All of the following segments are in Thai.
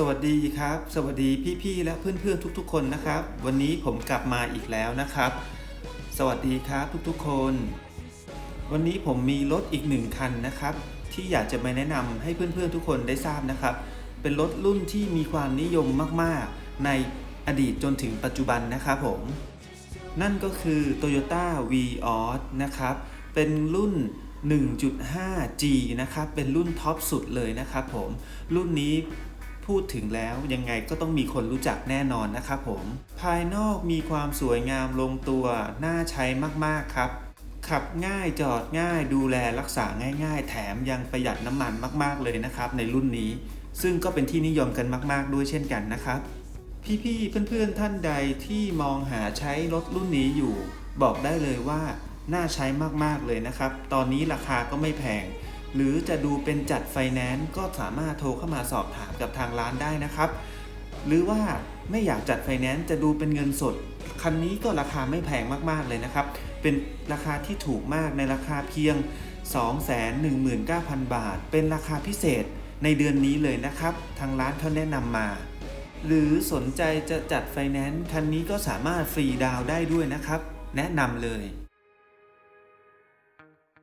สวัสดีครับ สวัสดีพี่ๆและเพื่อนๆทุกๆ คนนะครับ วันนี้ผมกลับมาอีกแล้วนะครับ สวัสดีครับทุกๆคน วันนี้ผมมีรถอีกหนึ่งคันนะครับ ที่อยากจะมาแนะนำให้เพื่อนๆทุกคนได้ทราบนะครับ เป็นรถรุ่นที่มีความนิยมมากๆ ในอดีตจนถึงปัจจุบันนะครับผม นั่นก็คือ Toyota Vios นะครับ เป็นรุ่น 1.5G นะครับ เป็นรุ่นท็อปสุดเลยนะครับผม รุ่นนี้ พูดถึงแล้วยังไงก็ต้องมีคนรู้จักแน่นอนนะครับผม ภายนอกมีความสวยงามลงตัว น่าใช้มากๆครับ ขับง่ายจอดง่ายดูแลรักษาง่าย ๆ แถมยังประหยัดน้ำมันมาก ๆเลยนะครับ ในรุ่นนี้ ซึ่งก็เป็นที่นิยมกันมาก ๆ ด้วยเช่นกันนะครับ พี่ๆเพื่อนๆท่านใดที่มองหาใช้รถรุ่นนี้อยู่ บอกได้เลยว่าน่าใช้มากๆเลยนะครับ ตอนนี้ราคาก็ไม่แพง หรือจะดูเป็นจัดไฟแนนซ์ก็สามารถโทรเข้ามาสอบถามกับทางร้านได้นะครับ หรือว่าไม่อยากจัดไฟแนนซ์จะดูเป็นเงินสด คันนี้ก็ราคาไม่แพงมากๆเลยนะครับ เป็นราคาที่ถูกมากในราคาเพียง 219,000 บาท เป็นราคาพิเศษในเดือนนี้เลยนะครับ ทางร้านเขาแนะนำมา หรือสนใจจะจัดไฟแนนซ์คันนี้ก็สามารถฟรีดาวได้ด้วยนะครับ แนะนำเลย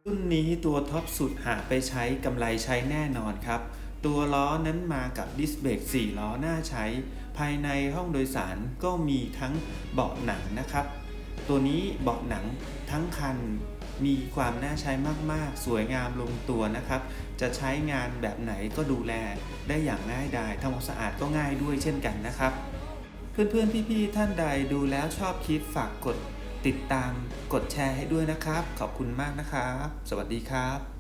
รุ่นนี้ตัวท็อปสุดหาไปใช้กำไรใช้แน่นอนครับ ตัวล้อนั้นมากับดิสเบรก4ล้อหน้าใช้ ภายในห้องโดยสารก็มีทั้งเบาะหนังนะครับ ตัวนี้เบาะหนังทั้งคันมีความน่าใช้มากๆ สวยงามลงตัวนะครับ จะใช้งานแบบไหนก็ดูแลได้อย่างง่ายดายทำความสะอาดก็ง่ายด้วยเช่นกันนะครับ เพื่อนๆพี่ๆท่านใดดูแล้วชอบคลิปฝากกด ติดตามกดแชร์ให้ด้วยนะครับ ขอบคุณมากนะครับ สวัสดีครับ